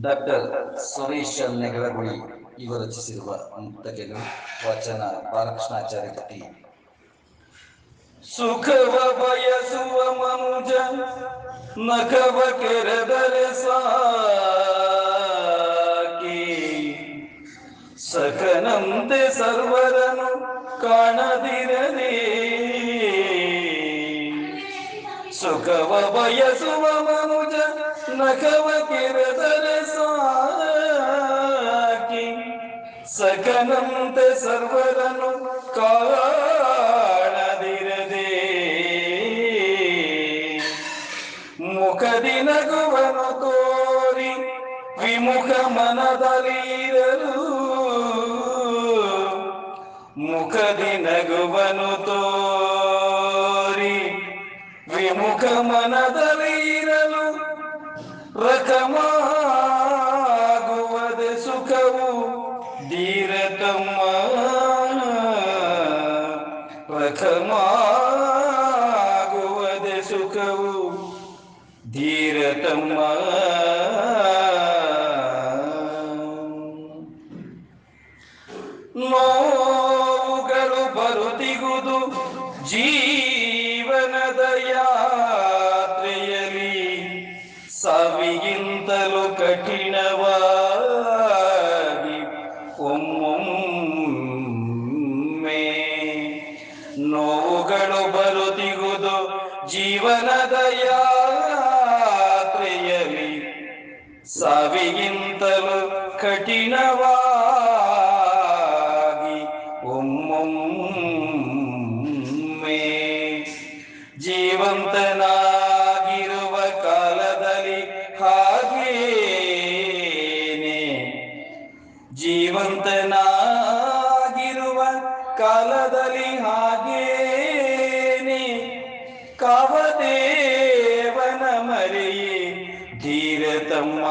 Doctor Suresh ನೆಗಳಗುಳಿ ಇವರು ರಚಿಸಿರುವ ಮುಕ್ತಕೆಗಳು ವಚನ ಬಾಲಕೃಷ್ಣಾಚಾರ್ಯ ಕೃತಿ ಸುಖವ ಬಯಸುವ ಮನುಜ, ನಖವ ಕೆರೆದರೆ ಸಾಕಿ. ಸಖನಂತೆ ಸರ್ವರನು ಕಾಣದಿರಲಿ. ಸುಖವ ಬಯಸುವ ಮನುಜ, ನಖವ ಕೆರೆದರೆ ಸಖನಂತೆ ಸರ್ವರನು ಕಾಣದಿರದೆ. ಮುಖದಿ ನಗುವನು ತೋರಿ ವಿಮುಖ ಮನದಲ್ಲಿರಲು. ಮುಖದಿ ನಗುವನು ತೋರಿ ವಿಮುಖ ಮನದಲ್ಲಿರಲು. ರಕಮಾಗುವದೆ ಧೀರತಮ್ಮ ನೋವುಗಳು ಬರುತ್ತಿಗುದು ಜೀವನದ ಯಾತ್ರೆಯಲ್ಲಿ ಸಾವಿಗಿಂತಲೂ ಕಠಿಣವಾಗಿ ಒಮ್ಮೊಮ್ಮೆ ನೋವುಗಳು ಬರುತ್ತಿಗುದು ಜೀವನದ ಯಾತ್ರೆಯಲ್ಲಿ ಸಾವಿಗಿಂತಲೂ ಕಠಿಣವಾಗಿ ಒಮ್ಮೊಮ್ಮೆ ಜೀವಂತನಾಗಿರುವ ಕಾಲದಲ್ಲಿ ಹಾಗೇನೆ ಜೀವಂತನಾಗಿರುವ ಕಾಲದಲ್ಲಿ ಹಾಗೇನೆ ಕಾವದೇವನ ಮರೆಯೇ ಧೀರತಮ್ಮ.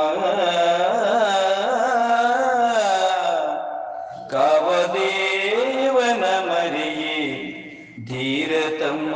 ಕಾವದೇವನ ಮರಿಯೇ ಧೀರತಮ್ಮ.